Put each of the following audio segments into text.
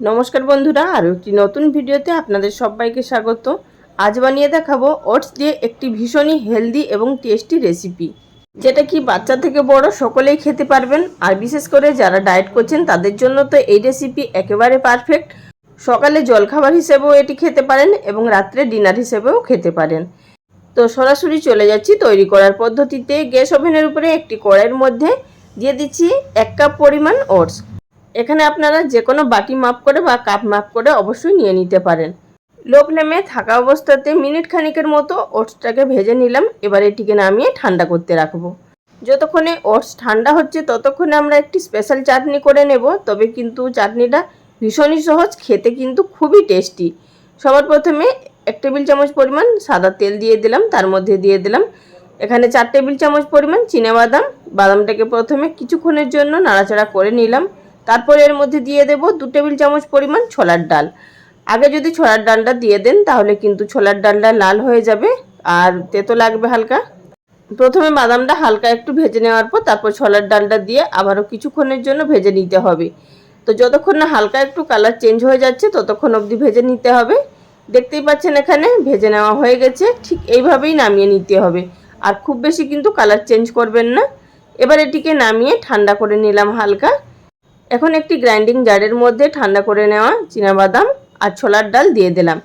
নমস্কার বন্ধুরা, আরও একটি নতুন ভিডিওতে আপনাদের সবাইকে স্বাগত। আজ বানিয়ে দেখাবো ওটস দিয়ে একটি ভীষণই হেলদি এবং টেস্টি রেসিপি, যেটা কি বাচ্চা থেকে বড় সকলেই খেতে পারবেন। আর বিশেষ করে যারা ডায়েট করছেন, তাদের জন্য তো এই রেসিপি একেবারে পারফেক্ট। সকালে জলখাবার হিসেবেও এটি খেতে পারেন এবং রাত্রে ডিনার হিসেবেও খেতে পারেন। তো সরাসরি চলে যাচ্ছি তৈরি করার পদ্ধতিতে। গ্যাস ওভেনের উপরে একটি কড়াইয়ের মধ্যে দিয়ে দিচ্ছি এক কাপ পরিমাণ ওটস। এখানে আপনারা যে কোনো বাটি মাপ করে বা কাপ মাপ করে অবশ্যই নিয়ে নিতে পারেন। লো ফ্লেমে থাকা অবস্থাতে মিনিট খানিকের মতো ওটসটাকে ভেজে নিলাম, এবার এটিকে নামিয়ে ঠান্ডা করতে রাখব। যতক্ষণে ওটস ঠান্ডা হচ্ছে ততক্ষণে আমরা একটি স্পেশাল চাটনি করে নেব, তবে কিন্তু চাটনিটা ভীষণই সহজ, খেতে কিন্তু খুবই টেস্টি। সবার প্রথমে এক টেবিল চামচ পরিমাণ সাদা তেল দিয়ে দিলাম, তার মধ্যে দিয়ে দিলাম এখানে চার টেবিল চামচ পরিমাণ বাদাম বাদামটাকে প্রথমে কিছুক্ষণের জন্য নাড়াচাড়া করে নিলাম। তারপরে এর মধ্যে দিয়ে দেব দু টেবিল চামচ পরিমাণ ছোলার ডাল। আগে যদি ছোলার ডালটা দিয়ে দেন, তাহলে কিন্তু ছোলার ডালটা লাল হয়ে যাবে আর তেতো লাগবে হালকা। প্রথমে বাদামটা হালকা একটু ভেজে নেওয়ার পর তারপর ছোলার ডালটা দিয়ে আবারও কিছুক্ষণের জন্য ভেজে নিতে হবে। তো যতক্ষণ না হালকা একটু কালার চেঞ্জ হয়ে যাচ্ছে, ততক্ষণ অবধি ভেজে নিতে হবে। দেখতেই পাচ্ছেন এখানে ভেজে নেওয়া হয়ে গেছে, ঠিক এইভাবেই নামিয়ে নিতে হবে। আর খুব বেশি কিন্তু কালার চেঞ্জ করবেন না। এবার এটিকে নামিয়ে ঠান্ডা করে নিলাম হালকা। এখন একটি গ্রাইন্ডিং জারের মধ্যে ঠান্ডা করে নেওয়া বাদাম আর ছোলার ডাল দিয়ে দিলাম।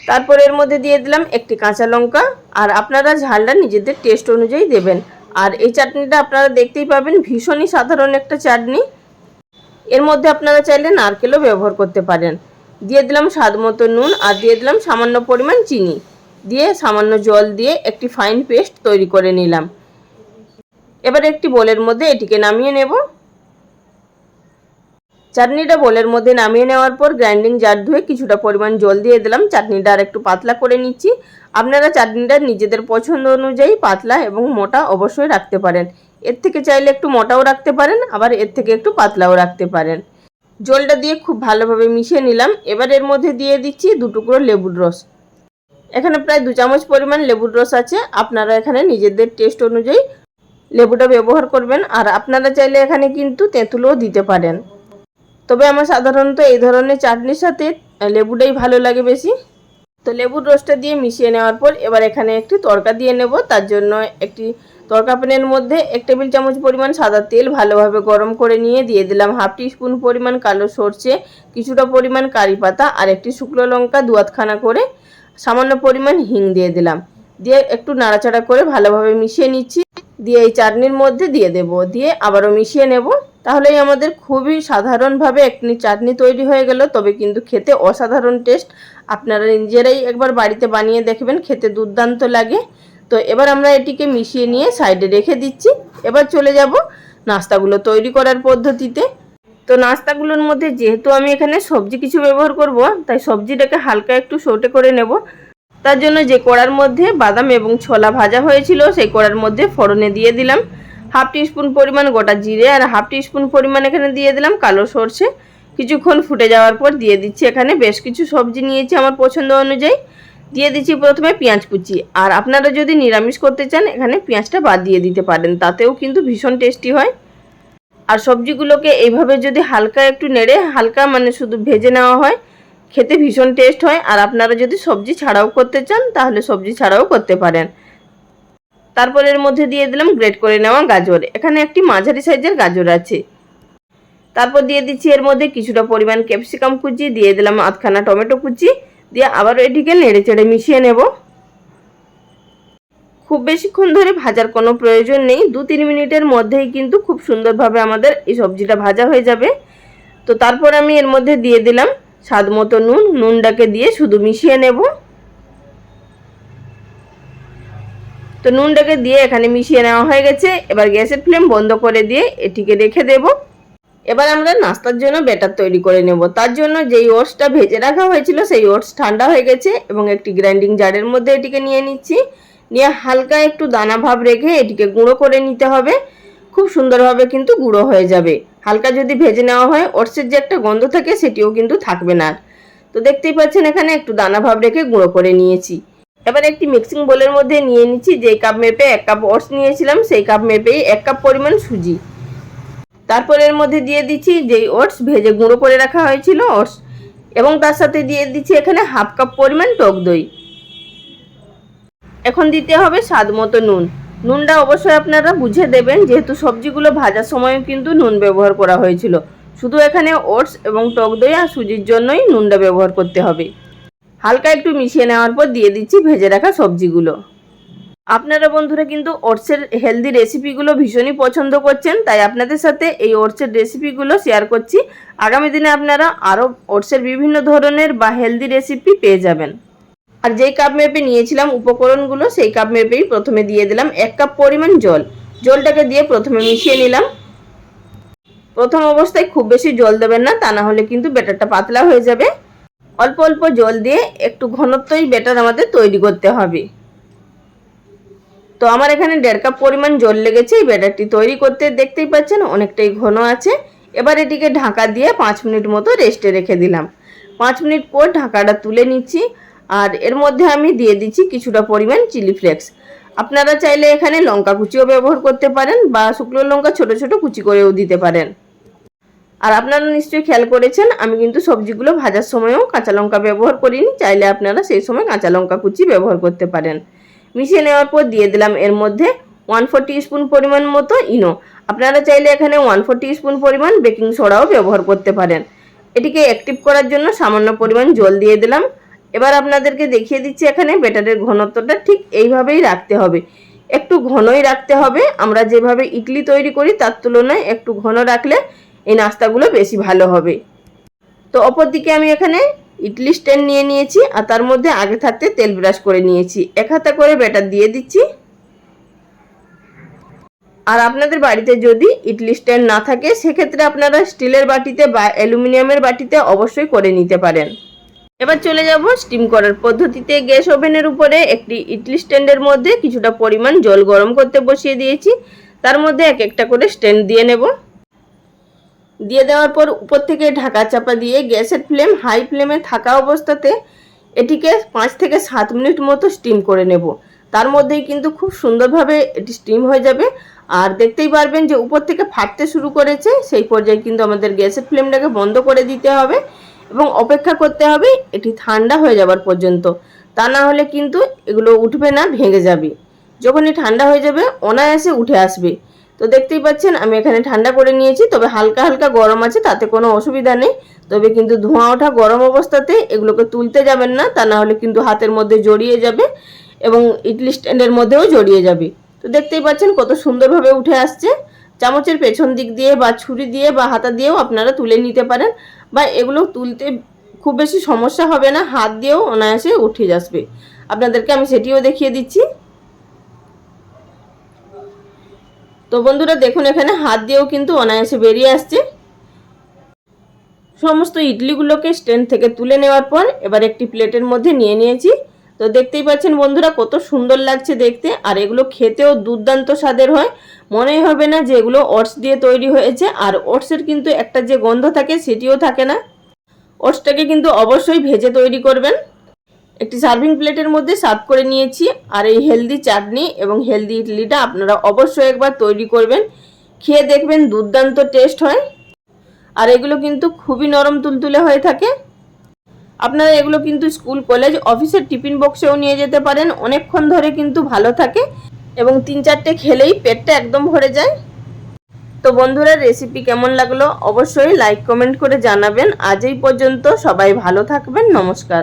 তারপর এর মধ্যে দিয়ে দিলাম একটি কাঁচা লঙ্কা আর আপনারা ঝালটা নিজেদের টেস্ট অনুযায়ী দেবেন। আর এই চাটনিটা আপনারা দেখতেই পাবেন, ভীষণই সাধারণ একটা চাটনি। এর মধ্যে আপনারা চাইলে নারকেলও ব্যবহার করতে পারেন। দিয়ে দিলাম স্বাদ মতো নুন আর দিয়ে দিলাম সামান্য পরিমাণ চিনি। দিয়ে সামান্য জল দিয়ে একটি ফাইন পেস্ট তৈরি করে নিলাম। এবার একটি বোলের মধ্যে এটিকে নামিয়ে নেব। চাটনিটা বোলের মধ্যে নামিয়ে নেওয়ার পর গ্রাইন্ডিং জার ধুয়ে কিছুটা পরিমাণ জল দিয়ে দিলাম। চাটনিটা আর একটু পাতলা করে নিচ্ছি। আপনারা চাটনিটা নিজেদের পছন্দ অনুযায়ী পাতলা এবং মোটা অবশ্যই রাখতে পারেন। এর থেকে চাইলে একটু মোটাও রাখতে পারেন, আবার এর থেকে একটু পাতলাও রাখতে পারেন। জলটা দিয়ে খুব ভালোভাবে মিশিয়ে নিলাম। এবার এর মধ্যে দিয়ে দিচ্ছি দু টুকরো লেবুর রস। এখানে প্রায় দু চামচ পরিমাণ লেবুর রস আছে। আপনারা এখানে নিজেদের টেস্ট অনুযায়ী লেবুটা ব্যবহার করবেন। আর আপনারা চাইলে এখানে কিন্তু তেঁতুলও দিতে পারেন। তবে আমার সাধারণত এই ধরনের চাটনির সাথে লেবুটাই ভালো লাগে বেশি। তো লেবুর রসটা দিয়ে মিশিয়ে নেওয়ার পর এবার এখানে একটি তরকা দিয়ে নেব। তার জন্য একটি তরকা প্যানের মধ্যে এক টেবিল চামচ পরিমাণ সাদা তেল ভালোভাবে গরম করে নিয়ে দিয়ে দিলাম হাফ টি স্পুন পরিমাণ কালো সর্ষে, কিছুটা পরিমাণ কারি পাতা আর একটি শুকনো লঙ্কা দুয়াতখানা করে সামান্য পরিমাণ হিং দিয়ে দিলাম। দিয়ে একটু নাড়াচাড়া করে ভালোভাবে মিশিয়ে নিচ্ছি। দিয়ে এই চাটনির মধ্যে দিয়ে দেব। দিয়ে আবারও মিশিয়ে নেব। তাহলেই আমাদের খুবই সাধারণভাবে একটি চাটনি তৈরি হয়ে গেল। তবে কিন্তু খেতে অসাধারণ টেস্ট আপনারা নিজেরাই একবার বাড়িতে বানিয়ে দেখবেন, খেতে দুর্দান্ত লাগে। তো এবার আমরা এটিকে মিশিয়ে নিয়ে সাইডে রেখে দিচ্ছি। এবার চলে যাব নাস্তাগুলো তৈরি করার পদ্ধতিতে। তো নাস্তাগুলোর মধ্যে যেহেতু আমি এখানে সবজি কিছু ব্যবহার করব, তাই সবজিটাকে হালকা একটু সোটে করে নেব। তার জন্য যে কড়ার মধ্যে বাদাম এবং ছোলা ভাজা হয়েছিল, সেই কড়ার মধ্যে ফোড়নে দিয়ে দিলাম। হাফ টিস্পুন পরিমাণ গোটা জিরে আর হাফ টিস্পুন পরিমাণ এখানে দিয়ে দিলাম কালো সর্ষে। কিছুক্ষণ ফুটে যাওয়ার পর দিয়ে দিচ্ছি এখানে বেশ কিছু সবজি নিয়েছি আমার পছন্দ অনুযায়ী। দিয়ে দিচ্ছি প্রথমে পেঁয়াজ কুচি। আর আপনারা যদি নিরামিষ করতে চান, এখানে পেঁয়াজটা বাদ দিয়ে দিতে পারেন, তাতেও কিন্তু ভীষণ টেস্টি হয়। আর সবজিগুলোকে এইভাবে যদি হালকা একটু নেড়ে, হালকা মানে শুধু ভেজে নেওয়া হয়, খেতে ভীষণ টেস্ট হয়। আর আপনারা যদি সবজি ছাড়াও করতে চান, তাহলে সবজি ছাড়াও করতে পারেন। তারপর এর মধ্যে দিয়ে দিলাম গ্রেট করে নেওয়া গাজর। এখানে একটি মাঝারি সাইজের গাজর আছে। তারপর দিয়ে দিচ্ছি এর মধ্যে কিছুটা পরিমাণ ক্যাপসিকাম কুচি, দিয়ে দিলাম আধখানা টমেটো কুচি, দিয়ে আবারও এটিকে নেড়ে চেড়ে মিশিয়ে নেব। খুব বেশিক্ষণ ধরে ভাজার কোনো প্রয়োজন নেই। দু তিন মিনিটের মধ্যেই কিন্তু খুব সুন্দরভাবে আমাদের এই সবজিটা ভাজা হয়ে যাবে। তো তারপর আমি এর মধ্যে দিয়ে দিলাম স্বাদ মতো নুন। নুনটাকে দিয়ে শুধু মিশিয়ে নেব। তো নুনটাকে দিয়ে এখানে মিশিয়ে নেওয়া হয়ে গেছে। এবার গ্যাসের ফ্লেম বন্ধ করে দিয়ে এটিকে রেখে দেব। এবার আমরা নাস্তার জন্য ব্যাটার তৈরি করে নেব। তার জন্য যেই ওটসটা ভেজে রাখা হয়েছিল, সেই ওটস ঠান্ডা হয়ে গেছে এবং একটি গ্রাইন্ডিং জারের মধ্যে এটিকে নিয়ে নিচ্ছি। নিয়ে হালকা একটু দানা ভাব রেখে এটিকে গুঁড়ো করে নিতে হবে। খুব সুন্দরভাবে কিন্তু গুঁড়ো হয়ে যাবে। হালকা যদি ভেজে নেওয়া হয়, ওটসের যে একটা গন্ধ থাকে, সেটিও কিন্তু থাকবে না। তো দেখতেই পাচ্ছেন, এখানে একটু দানা ভাব রেখে গুঁড়ো করে নিয়েছি। এবার একটি মিক্সিং বোলের মধ্যে নিয়ে নিচ্ছি। যে কাপ মেপে এক কাপ ওটস নিয়েছিলাম, সেই কাপ মেপেই এক কাপ পরিমাণ সুজি। তারপর এর মধ্যে দিয়ে দিচ্ছি যেই ওটস ভেজে গুঁড়ো করে রাখা হয়েছিল ওটস এবং তার সাথে দিয়ে দিচ্ছি এখানে হাফ কাপ পরিমাণ টক দই। এখন দিতে হবে স্বাদ মতো নুন। নুনটা অবশ্যই আপনারা বুঝে দেবেন, যেহেতু সবজিগুলো ভাজার সময়ও কিন্তু নুন ব্যবহার করা হয়েছিল। শুধু এখানে ওটস এবং টক দই আর সুজির জন্যই নুনটা ব্যবহার করতে হবে। হালকা একটু মিশিয়ে নেওয়ার পর দিয়ে দিচ্ছি ভেজে রাখা সবজিগুলো। আপনারা বন্ধুরা কিন্তু ওটসের হেলদি রেসিপিগুলো ভীষণই পছন্দ করছেন, তাই আপনাদের সাথে এই ওটসের রেসিপিগুলো শেয়ার করছি। আগামী দিনে আপনারা আরও ওটসের বিভিন্ন ধরনের বা হেলদি রেসিপি পেয়ে যাবেন। আর যেই কাপ মেপে নিয়েছিলাম উপকরণগুলো, সেই কাপ মেপেই প্রথমে দিয়ে দিলাম এক কাপ পরিমাণ জল। জলটাকে দিয়ে প্রথমে মিশিয়ে নিলাম। প্রথম অবস্থায় খুব বেশি জল দেবেন না, তা না হলে কিন্তু ব্যাটারটা পাতলা হয়ে যাবে। অল্প অল্প জল দিয়ে একটু ঘনত্বই ব্যাটার আমাদের তৈরি করতে হবে। তো আমার এখানে দেড় কাপ পরিমাণ জল লেগেছে, এই ব্যাটারটি তৈরি করতে দেখতেই পাচ্ছেন অনেকটাই ঘন আছে। এবার এটিকে ঢাকা দিয়ে পাঁচ মিনিট মতো রেস্টে রেখে দিলাম। পাঁচ মিনিট পর ঢাকাটা তুলে নিচ্ছি, আর এর মধ্যে আমি দিয়ে দিচ্ছি কিছুটা পরিমাণ চিলি ফ্লেক্স। আপনারা চাইলে এখানে লঙ্কা কুচিও ব্যবহার করতে পারেন, বা শুকনো লঙ্কা ছোট ছোট কুচি করেও দিতে পারেন। আর আপনারা নিশ্চয়ই খেয়াল করেছেন, আমি কিন্তু সবজিগুলো ভাজার সময়ও কাঁচা লঙ্কা ব্যবহার করিনি, চাইলে আপনারা সেই সময় কাঁচা লঙ্কা কুচি ব্যবহার করতে পারেন। মিশিয়ে নেওয়ার পর দিয়ে দিলাম এর মধ্যে ওয়ান ফোর স্পুন পরিমাণ মতো ইনো। আপনারা চাইলে এখানে ওয়ান ফোর স্পুন পরিমাণ বেকিং সোডাও ব্যবহার করতে পারেন। এটিকে অ্যাক্টিভ করার জন্য সামান্য পরিমাণ জল দিয়ে দিলাম। এবার আপনাদেরকে দেখিয়ে দিচ্ছি এখানে ব্যাটারের ঘনত্বটা, ঠিক এইভাবেই রাখতে হবে। একটু ঘনই রাখতে হবে, আমরা যেভাবে ইডলি তৈরি করি তার তুলনায় একটু ঘন রাখলে এই নাস্তাগুলো বেশি ভালো হবে। তো অপরদিকে আমি এখানে ইডলি স্ট্যান্ড নিয়ে নিয়েছি আর তার মধ্যে আগে থাকতে তেল ব্রাশ করে নিয়েছি। এক হাতা করে ব্যাটার দিয়ে দিচ্ছি। আর আপনাদের বাড়িতে যদি ইডলি স্ট্যান্ড না থাকে, সেক্ষেত্রে আপনারা স্টিলের বাটিতে বা অ্যালুমিনিয়ামের বাটিতে অবশ্যই করে নিতে পারেন। এবার চলে যাব স্টিম করার পদ্ধতিতে। গ্যাস ওভেনের উপরে একটি ইডলি স্ট্যান্ডের মধ্যে কিছুটা পরিমাণ জল গরম করতে বসিয়ে দিয়েছি। তার মধ্যে এক একটা করে স্ট্যান্ড দিয়ে নেব। দিয়ে দেওয়ার পর উপর থেকে ঢাকা চাপা দিয়ে গ্যাসের ফ্লেম, হাই ফ্লেমে থাকা অবস্থাতে এটিকে পাঁচ থেকে সাত মিনিট মতো স্টিম করে নেব। তার মধ্যেই কিন্তু খুব সুন্দরভাবে এটি স্টিম হয়ে যাবে। আর দেখতেই পারবেন যে উপর থেকে ফাটতে শুরু করেছে, সেই পর্যায়ে কিন্তু আমাদের গ্যাসের ফ্লেমটাকে বন্ধ করে দিতে হবে এবং অপেক্ষা করতে হবে এটি ঠান্ডা হয়ে যাবার পর্যন্ত। তা না হলে কিন্তু এগুলো উঠবে না, ভেঙে যাবে। যখনই ঠান্ডা হয়ে যাবে, অনায়াসে উঠে আসবে। তো দেখতেই পাচ্ছেন, আমি এখানে ঠান্ডা করে নিয়েছি, তবে হালকা হালকা গরম আছে, তাতে কোনো অসুবিধা নেই। তবে কিন্তু ধোঁয়া ওঠা গরম অবস্থাতে এগুলোকে তুলতে যাবেন না, তা না হলে কিন্তু হাতের মধ্যে জড়িয়ে যাবে এবং ইডলি স্ট্যান্ডের মধ্যেও জড়িয়ে যাবে। তো দেখতেই পাচ্ছেন কত সুন্দরভাবে উঠে আসছে। চামচের পেছন দিক দিয়ে বা ছুরি দিয়ে বা হাতা দিয়েও আপনারা তুলে নিতে পারেন বা এগুলো তুলতে খুব বেশি সমস্যা হবে না, হাত দিয়েও অনায়াসে উঠে আসবে। আপনাদেরকে আমি সেটিও দেখিয়ে দিচ্ছি। তো বন্ধুরা দেখুন এখানে হাত দিয়েও কিন্তু অনায়াসে বেরিয়ে আসছে। সমস্ত ইডলিগুলোকে স্ট্যান্ড থেকে তুলে নেওয়ার পর এবার একটি প্লেটের মধ্যে নিয়ে নিয়েছি। তো দেখতেই পাচ্ছেন বন্ধুরা কত সুন্দর লাগছে দেখতে, আর এগুলো খেতেও দুর্দান্ত স্বাদের হয়। মনেই হবে না যে এগুলো ওটস দিয়ে তৈরি হয়েছে, আর ওটসের কিন্তু একটা যে গন্ধ থাকে সেটিও থাকে না। ওটসটাকে কিন্তু অবশ্যই ভেজে তৈরি করবেন। একটি সার্ভিং প্লেটের মধ্যে সার্ভ করে নিয়েছি। আর এই হেলদি চাটনি এবং হেলদি ইডলিটা আপনারা অবশ্যই একবার তৈরি করবেন। খেয়ে দেখবেন দুর্দান্ত টেস্ট হয়। আর এগুলো কিন্তু খুবই নরম তুলতুলে হয়ে থাকে। আপনারা এগুলো কিন্তু স্কুল, কলেজ, অফিসের টিফিন বক্সেও নিয়ে যেতে পারেন। অনেকক্ষণ ধরে কিন্তু ভালো থাকে এবং তিন চারটে খেলেই পেটটা একদম ভরে যায়। তো বন্ধুরা রেসিপি কেমন লাগল? অবশ্যই লাইক কমেন্ট করে জানাবেন। আজ এই পর্যন্ত সবাই ভালো থাকবেন। নমস্কার।